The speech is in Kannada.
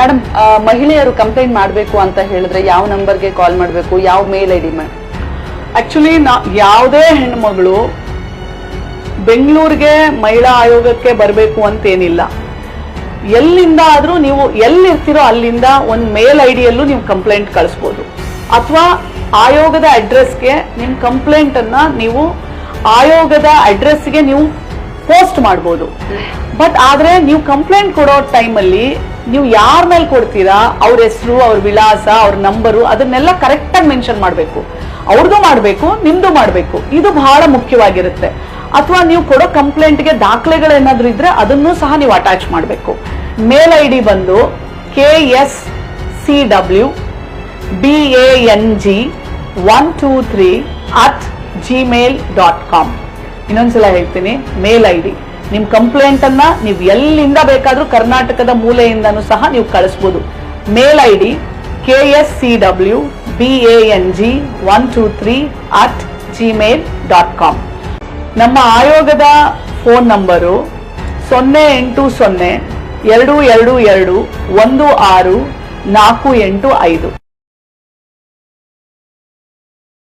ಮೇಡಮ್ ಮಹಿಳೆಯರು ಕಂಪ್ಲೇಂಟ್ ಮಾಡಬೇಕು ಅಂತ ಹೇಳಿದ್ರೆ ಯಾವ ನಂಬರ್ಗೆ ಕಾಲ್ ಮಾಡಬೇಕು? ಯಾವ mail I D madam actually ನಾ, ಯಾವುದೇ ಹೆಣ್ಮಗಳು ಬೆಂಗಳೂರಿಗೆ ಮಹಿಳಾ ಆಯೋಗಕ್ಕೆ ಬರಬೇಕು ಅಂತೇನಿಲ್ಲ. ಎಲ್ಲಿಂದ ಆದರೂ ನೀವು ಎಲ್ಲಿರ್ತೀರೋ ಅಲ್ಲಿಂದ ಒಂದು ಮೇಲ್ ಐ ಡಿಯಲ್ಲೂ ನೀವು ಕಂಪ್ಲೇಂಟ್ ಕಳಿಸ್ಬೋದು. ಅಥವಾ ಆಯೋಗದ ಅಡ್ರೆಸ್ಗೆ ನಿಮ್ಮ ಕಂಪ್ಲೇಂಟನ್ನು ನೀವು ಆಯೋಗದ ಅಡ್ರೆಸ್ಗೆ ನೀವು ಪೋಸ್ಟ್ ಮಾಡ್ಬೋದು. ಬಟ್ ಆದರೆ ನೀವು ಕಂಪ್ಲೇಂಟ್ ಕೊಡೋ ಟೈಮಲ್ಲಿ ನೀವು ಯಾರ ಮೇಲೆ ಕೊಡ್ತೀರಾ, ಅವ್ರ ಹೆಸರು, ಅವ್ರ ವಿಳಾಸ, ಅವ್ರ ನಂಬರು ಅದನ್ನೆಲ್ಲ ಕರೆಕ್ಟಾಗಿ ಮೆನ್ಷನ್ ಮಾಡಬೇಕು. ಅವ್ರದ್ದು ಮಾಡಬೇಕು, ನಿಮ್ದು ಮಾಡಬೇಕು. ಇದು ಬಹಳ ಮುಖ್ಯವಾಗಿರುತ್ತೆ. ಅಥವಾ ನೀವು ಕೊಡೋ ಕಂಪ್ಲೇಂಟ್ಗೆ ದಾಖಲೆಗಳೇನಾದ್ರೂ ಇದ್ರೆ ಅದನ್ನು ಸಹ ನೀವು ಅಟ್ಯಾಚ್ ಮಾಡಬೇಕು. ಮೇಲ್ ಐ ಡಿ ಬಂದು K S C W B A N G one two three at Gmail dot com ಇನ್ನೊಂದ್ಸಲ ಹೇಳ್ತೀನಿ, ಮೇಲ್ ಐ ಡಿ. ನಿಮ್ ಕಂಪ್ಲೇಂಟ್ ಅನ್ನ ನೀವು ಎಲ್ಲಿಂದ ಬೇಕಾದ್ರೂ ಕರ್ನಾಟಕದ ಮೂಲೆಯಿಂದನೂ ಸಹ ನೀವು ಕಳಿಸ್ಬೋದು. Mail I D K S C W B A N G one two three at Gmail dot com. ನಮ್ಮ ಆಯೋಗದ ಫೋನ್ ನಂಬರು ಸೊನ್ನೆ ಎಂಟು ಸೊನ್ನೆ ಎರಡು ಎರಡು ಎರಡು ಒಂದು ಆರು ನಾಲ್ಕು ಎಂಟು ಐದು.